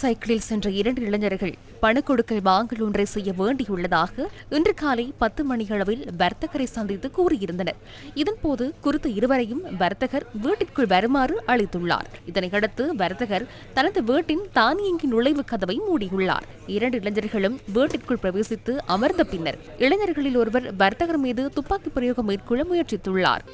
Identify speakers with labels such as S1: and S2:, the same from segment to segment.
S1: சைக்கிளில் சென்ற இரண்டு இளைஞர்கள் பணக்கொடுக்கல் வாங்கல் ஒன்றை செய்ய வேண்டியுள்ளதாக இன்று காலை பத்து மணியளவில் வர்த்தகரை சந்தித்து கூறியிருந்தனர். இதன்போது குறித்த இருவரையும் வர்த்தகர் வீட்டிற்குள் வருமாறு அழைத்துள்ளார் இதனையடுத்து வர்த்தகர் தனது வீட்டின் தானியங்கி நுழைவு கதவை மூடியுள்ளார். இரண்டு இளைஞர்களும் வீட்டிற்குள் பிரவேசித்து அமர்ந்த பின்னர் இளைஞர்களில் ஒருவர் வர்த்தகர் மீது துப்பாக்கி பிரயோகம் மேற்கொள்ள முயற்சித்துள்ளார்.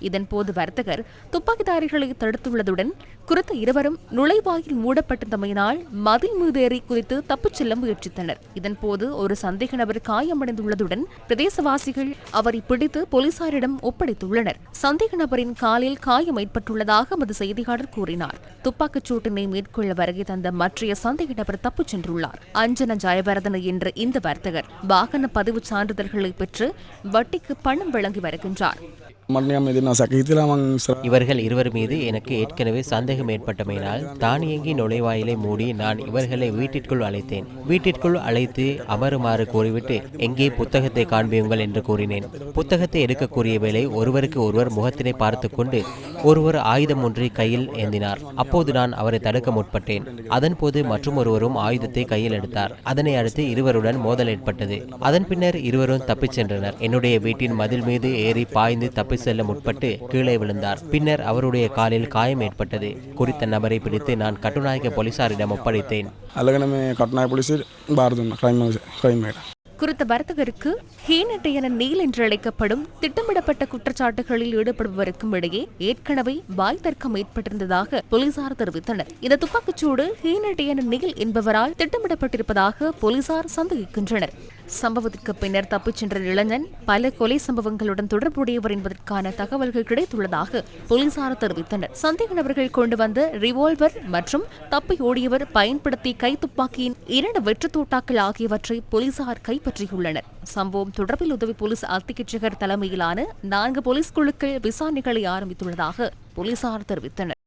S1: இதன்போது வர்த்தகர் துப்பாக்கிதாரிகளை தடுத்துள்ளதுடன் குறித்த இருவரும் நுழைவாயில் மூடப்பட்டிருந்தமையினால் மதில் மீதேறி குதித்து தப்பிச் செல்ல முயற்சித்தனர். இதன்போது ஒரு சந்தேக நபர் காயமடைந்துள்ளதுடன் பிரதேசவாசிகள் அவரை பிடித்து போலீசாரிடம் ஒப்படைத்துள்ளனர். சந்தேக நபரின் காலில் காயம் ஏற்பட்டுள்ளதாக எமது செய்தியாளர் கூறினார். துப்பாக்கிச் சூட்டினை மேற்கொள்ள வருகை தந்த மற்றைய சந்தேக நபர் தப்பிச் சென்றுள்ளார். அஞ்சன ஜெயவர்தன என்ற இந்த வர்த்தகர் வாகன பதிவு சான்றிதழ்களை பெற்று வட்டிக்கு பணம் வழங்கி வருகின்றார்.
S2: இவர்கள் இருவர் மீது எனக்கு ஏற்கனவே சந்தேகம் ஏற்பட்டமையினால் தானியங்கி நுழைவாயிலை மூடி நான் இவர்களை வீட்டிற்குள் அழைத்தேன். வீட்டிற்குள் அழைத்து அமருமாறு கூறிவிட்டு எங்கே புத்தகத்தை காண்பியுங்கள் என்று கூறினேன். புத்தகத்தை எடுக்கக்கூடிய வேலை ஒருவருக்கு ஒருவர் முகத்தினை பார்த்து கொண்டு ஒருவர் ஆயுதம் ஒன்றை கையில் ஏந்தினார். அப்போது நான் அவரை தடுக்க முற்பட்டேன். அதன்போது மற்றும் ஒருவரும் ஆயுதத்தை கையில் எடுத்தார். அதனை அடுத்து இருவருடன் மோதல் ஏற்பட்டது. அதன் பின்னர் இருவரும் தப்பிச் சென்றனர். என்னுடைய வீட்டின் மதில் மீது ஏறி பாய்ந்து தப்பி செல்ல முற்பட்டு கீழே விழுந்தார். பின்னர் அவருடைய காலில் காயம் ஏற்பட்டது. குறித்த நபரை பிடித்து நான் கட்டுநாயக போலீசாரிடம் ஒப்படைத்தேன்.
S3: అలాగే మేము కట్నాయ పోలీసు బారుతున్నాం క్రైమ్
S1: குறித்த வர்த்தகருக்கு ஹீனட்டை என நீல் என்று அழைக்கப்படும் திட்டமிடப்பட்ட குற்றச்சாட்டுகளில் ஈடுபடுபவருக்கும் இடையே ஏற்கனவே வாய் தர்க்கம் ஏற்பட்டிருந்ததாக போலீசார் தெரிவித்தனர். இந்த துப்பாக்கிச்சூடு ஹீனட்டை என நீல் என்பவரால் திட்டமிடப்பட்டிருப்பதாக போலீசார் சந்தேகிக்கின்றனர். சம்பவத்திற்கு பின்னர் தப்பிச் சென்ற இளைஞன் பல கொலை சம்பவங்களுடன் தொடர்புடையவர் என்பதற்கான தகவல்கள் கிடைத்துள்ளதாக போலீசார் தெரிவித்தனர். சந்தேக நபர்கள் கொண்டு வந்த ரிவால்வர் மற்றும் தப்பி ஓடியவர் பயன்படுத்தி கைத்துப்பாக்கியின் இரண்டு வெற்றுத் தோட்டாக்கள் ஆகியவற்றை போலீசார் கைப்பற்றியுள்ளனர் சம்பவம் தொடர்பில் உதவி போலீஸ் அத்திகட்சகர் தலைமையிலான நான்கு போலீஸ் குழுக்கள் விசாரணைகளை ஆரம்பித்துள்ளதாக போலீசார் தெரிவித்தனர்.